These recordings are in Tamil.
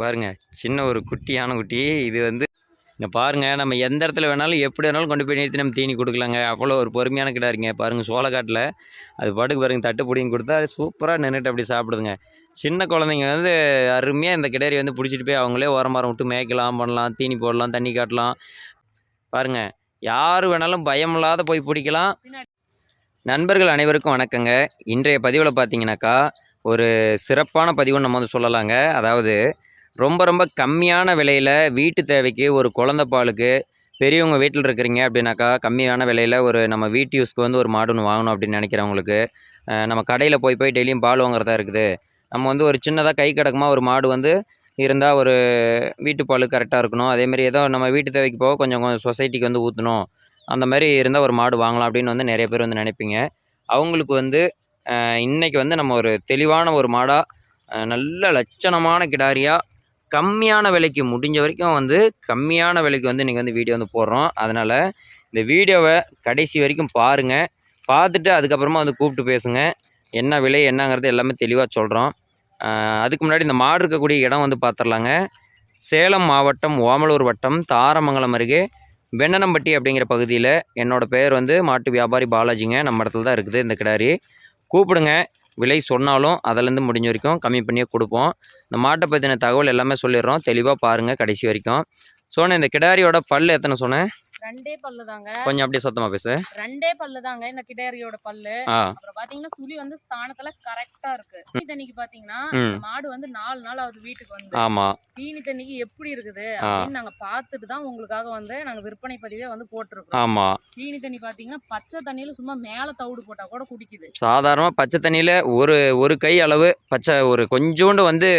பாருங்க. சின்ன ஒரு குட்டியான குட்டி. இது வந்து இங்கே பாருங்கள் நம்ம எந்த இடத்துல வேணாலும் எப்படி வேணாலும் கொண்டு போய் நிறுத்தி நம்ம தீனி கொடுக்கலாங்க. அவ்வளோ ஒரு பொறுமையான கிடாரிங்க பாருங்கள் சோளக்காட்டில் அது பாட்டுக்கு பாருங்க தட்டு பிடிங்கி கொடுத்தா சூப்பராக நின்றுட்டு அப்படி சாப்பிடுதுங்க. சின்ன குழந்தைங்க வந்து அருமையாக இந்த கிடாரி வந்து பிடிச்சிட்டு போய் அவங்களே ஓரமரம் விட்டு மேய்க்கலாம் பண்ணலாம் தீனி போடலாம் தண்ணி காட்டலாம். பாருங்கள் யார் வேணாலும் பயமில்லாத போய் பிடிக்கலாம். நண்பர்கள் அனைவருக்கும் வணக்கங்க. இன்றைய பதிவில் பார்த்தீங்கன்னாக்கா ஒரு சிறப்பான பதிவுன்னு நம்ம வந்து சொல்லலாங்க. அதாவது ரொம்ப ரொம்ப கம்மியான விலையில் வீட்டு தேவைக்கு ஒரு குழந்த பாலுக்கு பெரியவங்க வீட்டில் இருக்கிறீங்க அப்படின்னாக்கா கம்மியான விலையில் ஒரு நம்ம வீட்டு யூஸ்க்கு வந்து ஒரு மாடு ஒன்று வாங்கணும் அப்படின்னு நினைக்கிறவங்களுக்கு நம்ம கடையில் போய் போய் டெய்லியும் பால் வாங்குறதா இருக்குது. நம்ம வந்து ஒரு சின்னதாக கை கடக்கமாக ஒரு மாடு வந்து இருந்தால் ஒரு வீட்டு பால் கரெக்டாக இருக்கணும். அதேமாரி ஏதோ நம்ம வீட்டு தேவைக்கு போக கொஞ்சம் கொஞ்சம் சொசைட்டிக்கு வந்து ஊற்றணும் அந்த மாதிரி இருந்தால் ஒரு மாடு வாங்கலாம் அப்படின்னு வந்து நிறைய பேர் வந்து நினைப்பீங்க. அவங்களுக்கு வந்து இன்றைக்கி வந்து நம்ம ஒரு தெளிவான ஒரு மாடாக நல்ல லட்சணமான கிடாரியாக கம்மியான விலைக்கு முடிஞ்ச வரைக்கும் வந்து கம்மியான விலைக்கு வந்து இன்றைக்கி வந்து வீடியோ வந்து போடுறோம். அதனால் இந்த வீடியோவை கடைசி வரைக்கும் பாருங்கள் பார்த்துட்டு அதுக்கப்புறமா வந்து கூப்பிட்டு பேசுங்க. என்ன விலை என்னங்கிறது எல்லாமே தெளிவாக சொல்கிறோம் அதுக்கு முன்னாடி இந்த மாடு இருக்கக்கூடிய இடம் வந்து பார்த்துடலாங்க சேலம் மாவட்டம் ஓமலூர் வட்டம் தாரமங்கலம் அருகே வெண்ணனம்பட்டி அப்படிங்கிற பகுதியில் என்னோடய பேர் வந்து மாட்டு வியாபாரி பாலாஜிங்க. நம்ம இடத்துல தான் இருக்குது இந்த கிடாரி. கூப்பிடுங்க. விலை சொன்னாலும் அதிலேருந்து முடிஞ்ச வரைக்கும் கம்மி பண்ணியே கொடுப்போம். இந்த மாட்டை பற்றின தகவல் எல்லாமே சொல்லிடுறோம். தெளிவாக பாருங்கள் கடைசி வரைக்கும். சொன்னேன் இந்த கிடாரியோட பல் எத்தனை சொன்னேன் ரெண்டே பல்லு தாங்க கொஞ்சம் அப்படியே சத்தமாக பேசு. ரெண்டே பல்லு தாங்க இந்த கிடாரியோட பல்லு. அப்புறம் பாத்தீங்கன்னா சுழி வந்து ஸ்தானத்துல கரெக்டா இருக்கு. தீனி தண்ணிக்கு பாத்தீங்கன்னா மாடு வந்து நாலு நாள் ஆகுது வீட்டுக்கு வந்து. ஆமாம் தீனி தண்ணிக்கு எப்படி இருக்குது. அப்படின்னு நாங்க பார்த்துட்டு தான் உங்களுக்காக வந்து நாங்க விற்பனை பதிவே வந்து போட்டிருக்கோம் ஆமாம் தீனி தண்ணி பாத்தீங்கன்னா பச்சை தண்ணியில சும்மா மேல தவிடு போட்டா கூட குடிக்குது. சாதாரணமாக பச்சை தண்ணியில் ஒரு ஒரு கை அளவு பச்சை ஒரு கொஞ்சோண்டு வந்து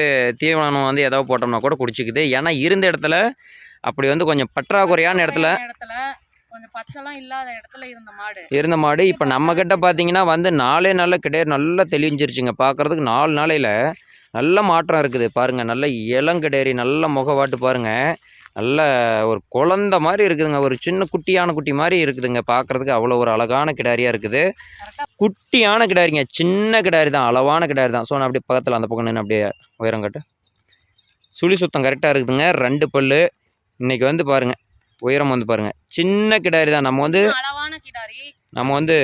தீவனம் வந்து ஏதாவது போட்டோம்னா கூட குடிச்சிக்குது. ஏன்னா இருந்த இடத்துல அப்படி வந்து கொஞ்சம் பற்றாக்குறையான இடத்துல இடத்துல கொஞ்சம் பச்சைலாம் இல்லாத இடத்துல இருந்த மாடு. இருந்த மாடு. இப்போ நம்ம கிட்ட பார்த்தீங்கன்னா வந்து நாலே நாளில் கிடையாது. நல்லா தெளிஞ்சிருச்சுங்க. பார்க்குறதுக்கு நாலு நாளையில் நல்ல மாற்றம் இருக்குது. பாருங்கள் நல்ல இளங்கிடேரி நல்ல முகவாட்டு பாருங்கள் நல்ல ஒரு குழந்த மாதிரி இருக்குதுங்க. ஒரு சின்ன குட்டியான குட்டி மாதிரி இருக்குதுங்க. பார்க்குறதுக்கு அவ்வளோ ஒரு அழகான கிடாரியாக இருக்குது. குட்டியான கிடாரிங்க சின்ன கிடாரி தான். அளவான கிடாரி தான். ஸோ நான் அப்படியே பக்கத்தில் அந்த பக்கம் நின்று அப்படியே உயரம் கட்டு. சுழி சுத்தம் கரெக்டாக இருக்குதுங்க. ரெண்டு பல்லு. இன்னைக்கு வந்து பாருங்கள் உயரம் வந்து பாருங்கள் சின்ன கிடாரி தான். நம்ம வந்து அளவான கிடாரி. நம்ம வந்து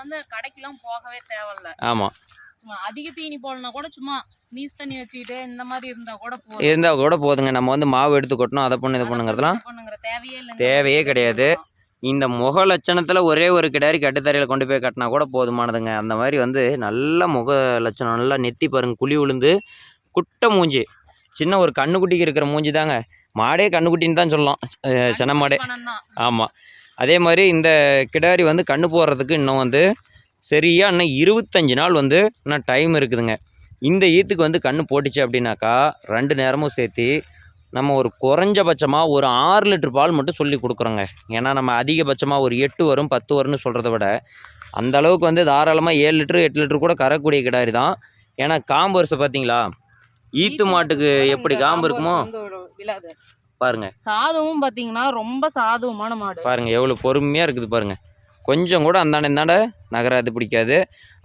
வந்து கடைக்கெல்லாம் போகவே தேவையில்ல. ஆமாம் அதிக தீனி போடனா கூட சும்மா நீஸ் தண்ணி வச்சுக்கிட்டு இந்த மாதிரி இருந்தா கூட போதும். இருந்தால் கூட போதுங்க. நம்ம வந்து மாவு எடுத்து கொட்டணும் அதை பண்ணு இது பண்ணுங்கிறதுலாம் தேவையே இல்லை தேவையே கிடையாது. இந்த முக லட்சணத்தில் ஒரே ஒரு கிடாரி கட்டுத்தரையில் கொண்டு போய் கட்டினா கூட போதுமானதுங்க. அந்த மாதிரி வந்து நல்ல முக லட்சணம் நல்லா நெத்தி பாருங்க குழி விழுந்து குட்டை மூஞ்சி. சின்ன ஒரு கண்ணுக்குட்டிக்கு இருக்கிற மூஞ்சி தாங்க. மாடே கண்ணுக்குட்டின்னு தான் சொல்லலாம். சென மாடே. ஆமாம் அதே மாதிரி இந்த கிடாரி வந்து கண்ணு போடுறதுக்கு இன்னும் வந்து சரியாக இன்னும் இருபத்தஞ்சி நாள் வந்து இன்னும் டைம் இருக்குதுங்க. இந்த ஈத்துக்கு வந்து கண்ணு போட்டுச்சு அப்படின்னாக்கா ரெண்டு நேரமும் சேர்த்து நம்ம ஒரு குறைஞ்சபட்சமாக ஒரு ஆறு லிட்டர் பால் மட்டும் சொல்லி கொடுக்குறோங்க. ஏன்னா நம்ம அதிகபட்சமாக ஒரு எட்டு வரும் பத்து வரும்னு சொல்கிறத விட அந்த அளவுக்கு வந்து தாராளமாக ஏழு லிட்டரு எட்டு லிட்டர் கூட கறக்கூடிய கிடாரி தான். ஏன்னா காம்பு வரிசை பார்த்தீங்களா? ஈத்து மாட்டுக்கு எப்படி காம்பு இருக்குமோ? விழாது பாருங்க. சாதமும் பாத்தீங்கன்னா ரொம்ப சாதுவமான மாடு. பாருங்க எவ்வளோ பொறுமையாக இருக்குது பாருங்க. கொஞ்சம் கூட அந்தாண்ட இந்தாண்ட நகராது பிடிக்காது.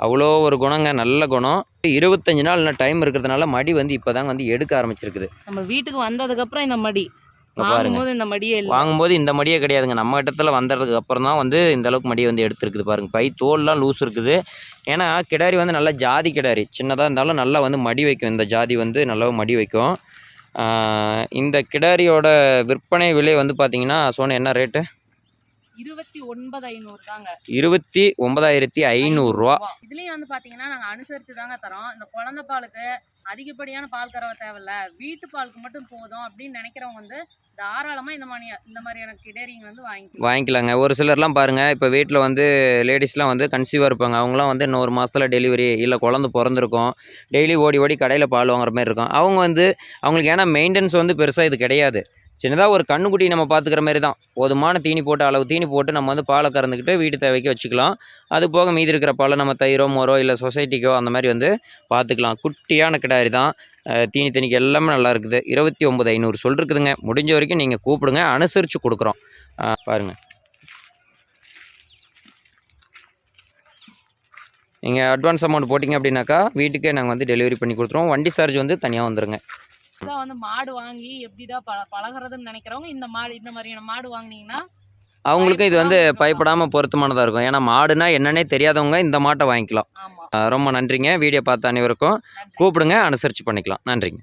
அவ்வளோ ஒரு குணங்க நல்ல குணம். இருபத்தஞ்சு நாள் இன்னும் டைம் இருக்கிறதுனால மடி வந்து இப்போ வந்து எடுக்க ஆரம்பிச்சிருக்குது. நம்ம வீட்டுக்கு வந்ததுக்கு அப்புறம் இந்த மடி. வாங்கும்போது இந்த மடியே இல்ல. வாங்கும்போது இந்த மடியே கிடையாதுங்க. நம்ம இடத்துல வந்ததுக்கு அப்புறம் தான் வந்து இந்த அளவுக்கு மடியை வந்து எடுத்துருக்குது பாருங்க. பை தோல்லாம் லூஸ் இருக்குது. ஏன்னா கிடாரி வந்து நல்லா ஜாதி கிடாரி. சின்னதாக இருந்தாலும் நல்லா வந்து மடி வைக்கும். இந்த ஜாதி வந்து நல்லா மடி வைக்கும். இந்த கிடாரியோட விற்பனை விலை வந்து பார்த்தீங்கன்னா சோனு என்ன ரேட்டு இருபத்தி ஒன்பது ஐநூறு தாங்க இருபத்தி ஒன்பதாயிரத்தி ஐநூறுரூவா இதுலயும் வந்து பாத்தீங்கன்னா நாங்க அனுசரிச்சு தாங்க தரோம். இந்த குழந்தை பாலுக்கு அதிகப்படியான பால் கறவை தேவையில்ல. வீட்டு பாலுக்கு மட்டும் போதும் அப்படின்னு நினைக்கிறவங்க வந்து தாராளமா இந்த மாதிரி இந்த மாதிரியான கிடேரிங்க வந்து வாங்கிக்கலாம். வாங்கிக்கலாங்க. ஒரு சிலர்லாம் பாருங்கள் இப்போ வீட்டில் வந்து லேடிஸ்லாம் வந்து கன்சீவாக இருப்பாங்க. அவங்களாம் வந்து இன்னும் ஒரு மாதத்தில் டெலிவரி இல்லை குழந்த பிறந்திருக்கும். டெய்லி ஓடி ஓடி கடையில் பால் வாங்குற மாதிரி இருக்கும். அவங்க வந்து அவங்களுக்கு ஏன்னா மெயின்டெனன்ஸ் வந்து பெருசாக இது கிடையாது. சின்னதாக ஒரு கண்ணுக்குட்டி நம்ம பார்த்துக்கிற மாதிரி தான் போதுமான தீனி போட்டு அளவு தீனி போட்டு நம்ம வந்து பாலை கறந்துக்கிட்டு வீட்டு தேவைக்கு வச்சுக்கலாம். அது போக மீதி இருக்கிற பாலை நம்ம தயிரோ மோரோ இல்லை சொசைட்டிக்கோ அந்த மாதிரி வந்து பார்த்துக்கலாம் குட்டியான கிடாரி தான். தீனி தண்ணிக்கு எல்லாமே நல்லா இருக்குது. இருபத்தி ஒம்பது ஐநூறு சொல்லிருக்குதுங்க முடிஞ்ச வரைக்கும் நீங்கள் கூப்பிடுங்க. அனுசரித்து கொடுக்குறோம். பாருங்கள் பாருங்க. நீங்கள் அட்வான்ஸ் அமௌண்ட் போட்டிங்க அப்படின்னாக்கா வீட்டுக்கே நாங்கள் வந்து டெலிவரி பண்ணி கொடுத்துருவோம். வண்டி சார்ஜ் வந்து தனியாக வந்துடுங்க புதுசா வந்து மாடு வாங்கி எப்படிதான் பழ பழகுறதுன்னு நினைக்கிறவங்க இந்த மாடு இந்த மாதிரியான மாடு வாங்குனீங்கன்னா அவங்களுக்கும் இது வந்து பயப்படாம பயப்படாமல் பொருத்தமானதாக இருக்கும். ஏன்னா மாடுனா என்னன்னே தெரியாதவங்க இந்த மாட்டை வாங்கிக்கலாம். ரொம்ப நன்றிங்க. வீடியோ பார்த்த அனைவருக்கும் கூப்பிடுங்க. அனுசரித்து பண்ணிக்கலாம். நன்றிங்க.